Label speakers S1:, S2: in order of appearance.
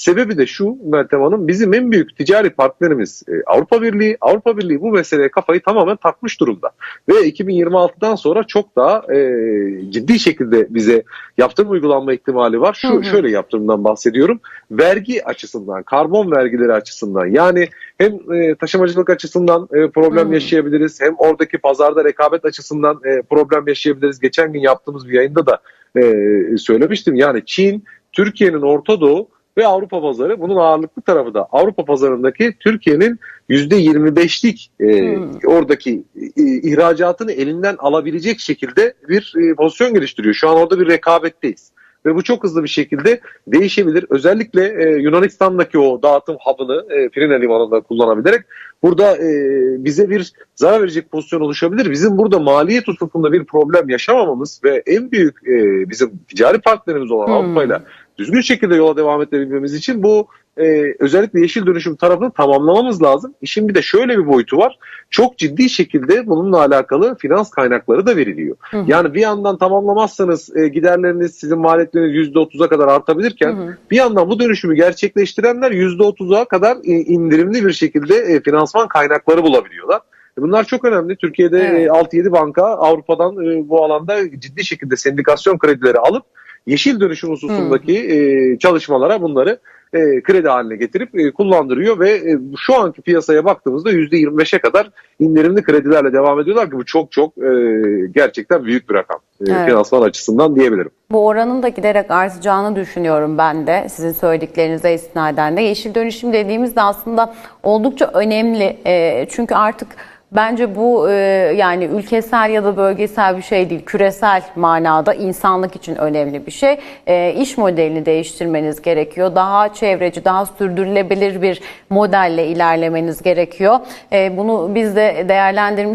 S1: Sebebi de şu Meltem Hanım bizim en büyük ticari partnerimiz e, Avrupa Birliği. Avrupa Birliği bu meseleye kafayı tamamen takmış durumda. Ve 2026'dan sonra çok daha e, ciddi şekilde bize yaptırım uygulanma ihtimali var. Şu
S2: Hı hı.
S1: şöyle yaptırımdan bahsediyorum. Vergi açısından, karbon vergileri açısından yani hem e, taşımacılık açısından e, problem
S2: Hı.
S1: yaşayabiliriz hem oradaki pazarda rekabet açısından e, problem yaşayabiliriz. Geçen gün yaptığımız bir yayında da e, söylemiştim. Yani Çin, Türkiye'nin Orta Doğu ve Avrupa pazarı bunun ağırlıklı tarafı da Avrupa pazarındaki Türkiye'nin %25'lik e,
S2: Hmm.
S1: oradaki e, ihracatını elinden alabilecek şekilde bir e, pozisyon geliştiriyor. Şu an orada bir rekabetteyiz. Ve bu çok hızlı bir şekilde değişebilir. Özellikle e, Yunanistan'daki o dağıtım hub'ını e, Pirine Limanı'nda kullanabilerek burada e, bize bir zarar verecek pozisyon oluşabilir. Bizim burada maliyet hususunda bir problem yaşamamamız ve en büyük e, bizim ticari partnerimiz olan
S2: Hmm.
S1: Avrupa'yla düzgün şekilde yola devam edebilmemiz için bu e, özellikle yeşil dönüşüm tarafını tamamlamamız lazım. İşin bir de şöyle bir boyutu var. Çok ciddi şekilde bununla alakalı finans kaynakları da veriliyor.
S2: Hı hı.
S1: Yani bir yandan tamamlamazsanız e, giderleriniz sizin maliyetleriniz %30'a kadar artabilirken
S2: Hı hı.
S1: bir yandan bu dönüşümü gerçekleştirenler %30'a kadar e, indirimli bir şekilde e, finansman kaynakları bulabiliyorlar. E, Bunlar çok önemli. Türkiye'de
S2: Evet.
S1: e, 6-7 banka Avrupa'dan e, bu alanda ciddi şekilde sendikasyon kredileri alıp yeşil dönüşüm hususundaki e, çalışmalara bunları e, kredi haline getirip e, kullandırıyor ve e, şu anki piyasaya baktığımızda %25'e kadar indirimli kredilerle devam ediyorlar ki bu çok çok e, gerçekten büyük bir rakam e,
S2: Evet.
S1: finansman açısından diyebilirim.
S2: Bu oranın da giderek artacağını düşünüyorum ben de sizin söylediklerinize istinaden de. Yeşil dönüşüm dediğimizde aslında oldukça önemli. E, çünkü artık bence bu e, yani ülkesel ya da bölgesel bir şey değil. Küresel manada insanlık için önemli bir şey. E, iş modelini değiştirmeniz gerekiyor. Daha çevreci, daha sürdürülebilir bir modelle ilerlemeniz gerekiyor. E, bunu biz de değerlendirmiş